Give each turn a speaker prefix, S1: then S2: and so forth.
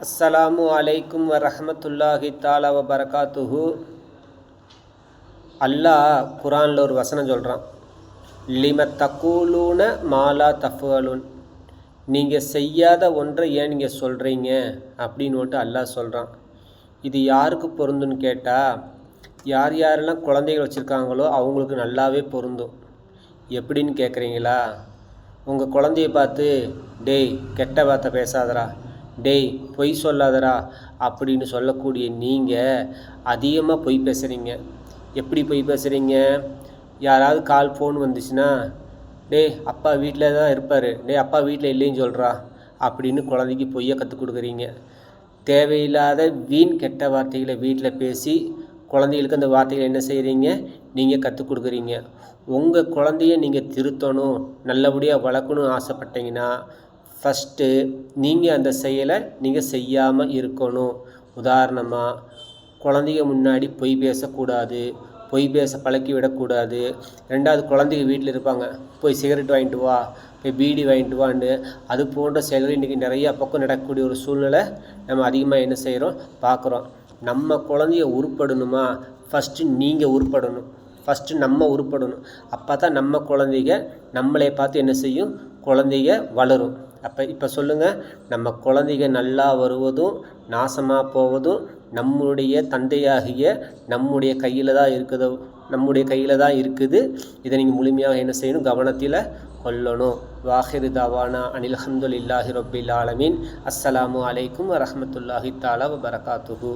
S1: அஸ்ஸலாமு அலைக்கும் வரஹமத்துல்லாஹி தாலா வரகாத்துஹு பரகாத்துஹு அல்லாஹ் குரானில் ஒரு வசனம் சொல்கிறான் லிம தக்கூலூன மாலா தஃபலுன் நீங்கள் செய்யாத ஒன்றை ஏன் நீங்கள் சொல்கிறீங்க அப்படின்னு அல்லாஹ் சொல்கிறான் இது யாருக்கு பொருந்துன்னு கேட்டால் யார் யாரெல்லாம் குழந்தைகள் வச்சுருக்காங்களோ அவங்களுக்கு நல்லாவே பொருந்தும். எப்படின்னு கேட்குறீங்களா உங்கள் குழந்தைய பார்த்து டேய் கெட்ட வார்த்தை பேசாதரா டேய் பொய் சொல்லாதடா அப்படின்னு சொல்லக்கூடிய நீங்கள் அதிகமாக பொய் பேசுகிறீங்க எப்படி பொய் பேசுகிறீங்க யாராவது கால் ஃபோன் வந்துச்சுன்னா டேய் அப்பா வீட்டில் தான் இருப்பார். டேய் அப்பா வீட்டில் இல்லைன்னு சொல்கிறா அப்படின்னு குழந்தைக்கு பொய்யை கற்றுக் கொடுக்குறீங்க. தேவையில்லாத வீண் கெட்ட வார்த்தைகளை வீட்டில் பேசி குழந்தைகளுக்கு அந்த வார்த்தைகளை என்ன செய்கிறீங்க நீங்கள் கற்றுக் கொடுக்குறீங்க. உங்கள் குழந்தைய நீங்கள் திருத்தணும் நல்லபடியாக வளர்க்கணும்னு ஆசைப்பட்டீங்கன்னா ஃபஸ்ட்டு நீங்கள் அந்த செயலை நீங்கள் செய்யாமல் இருக்கணும். உதாரணமாக குழந்தைங்க முன்னாடி பொய் பேசக்கூடாது பொய் பேச பழக்கி விடக்கூடாது. ரெண்டாவது குழந்தைங்க வீட்டில் இருப்பாங்க போய் சிகரெட் வாங்கிட்டு வா போய் பீடி வாங்கிட்டு வான்னு. அது போன்ற செயல்கள் இன்றைக்கி நிறையா பக்கம் நடக்கக்கூடிய ஒரு சூழ்நிலை நம்ம அதிகமாக என்ன செய்கிறோம் பார்க்குறோம் நம்ம குழந்தைய உருப்படணுமா? ஃபஸ்ட்டு நீங்கள் உருப்படணும். ஃபஸ்ட்டு நம்ம உருப்படணும். அப்போ தான் நம்ம குழந்தைங்க நம்மளை பார்த்து என்ன செய்யும்? குழந்தைங்க வளரும். அப்போ இப்போ சொல்லுங்கள் நம்ம குழந்தைங்க நல்லா வருவதும் நாசமாக போவதும் நம்முடைய தந்தையாகிய நம்முடைய கையில் தான் இருக்குது நம்முடைய கையில் தான் இருக்குது. இதை நீங்கள் முழுமையாக என்ன செய்யணும்? கவனத்தில் கொள்ளணும். வாஹிரு தவானா அனில் அஹமதுல்லாஹி ரபில் ஆலமீன். அஸ்ஸலாமு அலைக்கும் வரமத்துல்லாஹி தாலா வபரகாத்துஹூ.